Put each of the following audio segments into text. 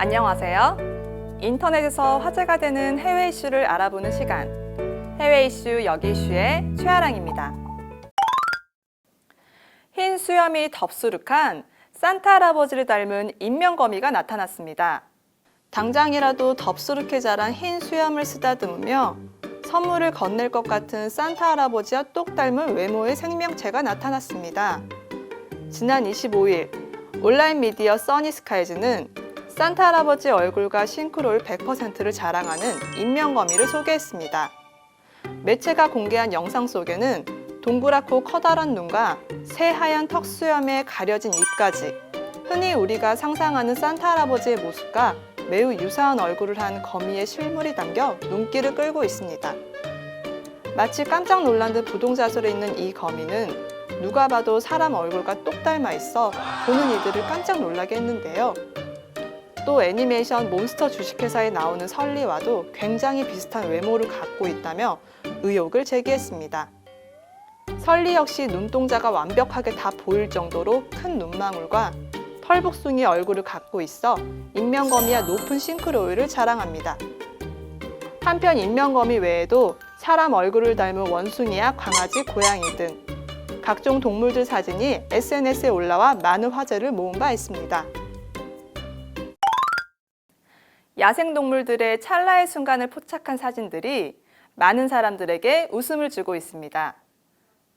안녕하세요. 인터넷에서 화제가 되는 해외 이슈를 알아보는 시간. 해외 이슈 여기 이슈의 최아랑입니다. 흰 수염이 덥수룩한 산타 할아버지를 닮은 인명거미가 나타났습니다. 당장이라도 덥수룩해 자란 흰 수염을 쓰다듬으며 선물을 건넬 것 같은 산타 할아버지와 똑 닮은 외모의 생명체가 나타났습니다. 지난 25일 온라인 미디어 써니스카이즈는 산타 할아버지 얼굴과 싱크로율 100%를 자랑하는 인명거미를 소개했습니다. 매체가 공개한 영상 속에는 동그랗고 커다란 눈과 새하얀 턱 수염에 가려진 입까지 흔히 우리가 상상하는 산타 할아버지의 모습과 매우 유사한 얼굴을 한 거미의 실물이 담겨 눈길을 끌고 있습니다. 마치 깜짝 놀란 듯 부동자설에 있는 이 거미는 누가 봐도 사람 얼굴과 똑 닮아 있어 보는 이들을 깜짝 놀라게 했는데요. 또 애니메이션 몬스터 주식회사에 나오는 설리와도 굉장히 비슷한 외모를 갖고 있다며 의혹을 제기했습니다. 설리 역시 눈동자가 완벽하게 다 보일 정도로 큰 눈망울과 털복숭이 얼굴을 갖고 있어 인명거미와 높은 싱크로율을 자랑합니다. 한편 인명거미 외에도 사람 얼굴을 닮은 원숭이야 강아지, 고양이 등 각종 동물들 사진이 SNS에 올라와 많은 화제를 모은 바 있습니다. 야생동물들의 찰나의 순간을 포착한 사진들이 많은 사람들에게 웃음을 주고 있습니다.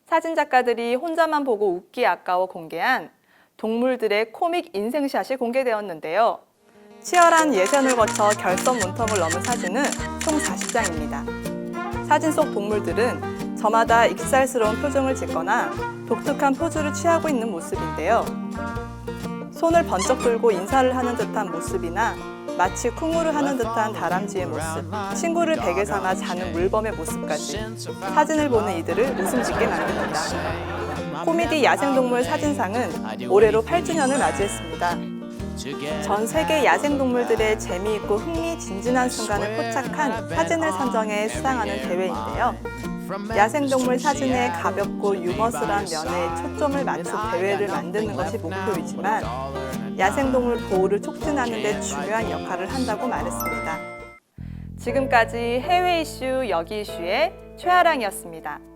사진 작가들이 혼자만 보고 웃기 아까워 공개한 동물들의 코믹 인생샷이 공개되었는데요. 치열한 예선을 거쳐 결선 문턱을 넘은 사진은 총 40장입니다. 사진 속 동물들은 저마다 익살스러운 표정을 짓거나 독특한 포즈를 취하고 있는 모습인데요. 손을 번쩍 들고 인사를 하는 듯한 모습이나 마치 쿵우를 하는 듯한 다람쥐의 모습, 친구를 베개 삼아 자는 물범의 모습까지 사진을 보는 이들을 웃음 짓게 만듭니다. 코미디 야생동물 사진상은 올해로 8주년을 맞이했습니다. 전 세계 야생동물들의 재미있고 흥미진진한 순간을 포착한 사진을 선정해 수상하는 대회인데요. 야생동물 사진의 가볍고 유머스러운 면에 초점을 맞춘 대회를 만드는 것이 목표이지만 야생동물 보호를 촉진하는 데 중요한 역할을 한다고 말했습니다. 지금까지 해외 이슈 여기 이슈의 최아랑이었습니다.